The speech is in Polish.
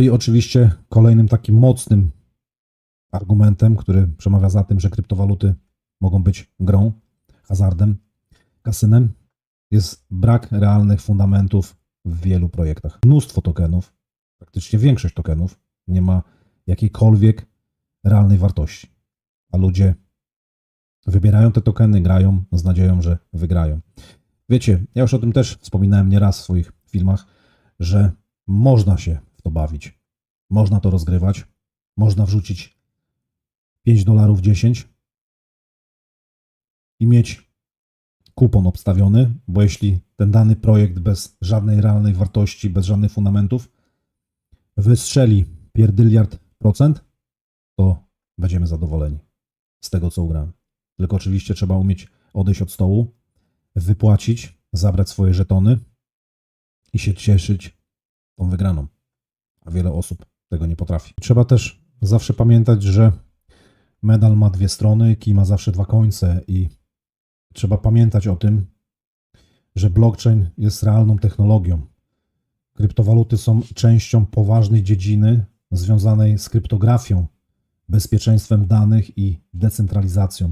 I oczywiście kolejnym takim mocnym argumentem, który przemawia za tym, że kryptowaluty mogą być grą, hazardem, kasynem, jest brak realnych fundamentów w wielu projektach. Mnóstwo tokenów, praktycznie większość tokenów nie ma jakiejkolwiek realnej wartości, a ludzie wybierają te tokeny, grają z nadzieją, że wygrają. Wiecie, ja już o tym też wspominałem nieraz w swoich filmach, że można się w to bawić, można to rozgrywać, można wrzucić 5 dolarów 10 i mieć kupon obstawiony, bo jeśli ten dany projekt bez żadnej realnej wartości, bez żadnych fundamentów wystrzeli pierdyliard procent, to będziemy zadowoleni z tego, co ugramy. Tylko oczywiście trzeba umieć odejść od stołu, wypłacić, zabrać swoje żetony i się cieszyć tą wygraną. A wiele osób tego nie potrafi. Trzeba też zawsze pamiętać, że medal ma dwie strony, kij ma zawsze dwa końce i trzeba pamiętać o tym, że blockchain jest realną technologią. Kryptowaluty są częścią poważnej dziedziny związanej z kryptografią, bezpieczeństwem danych i decentralizacją.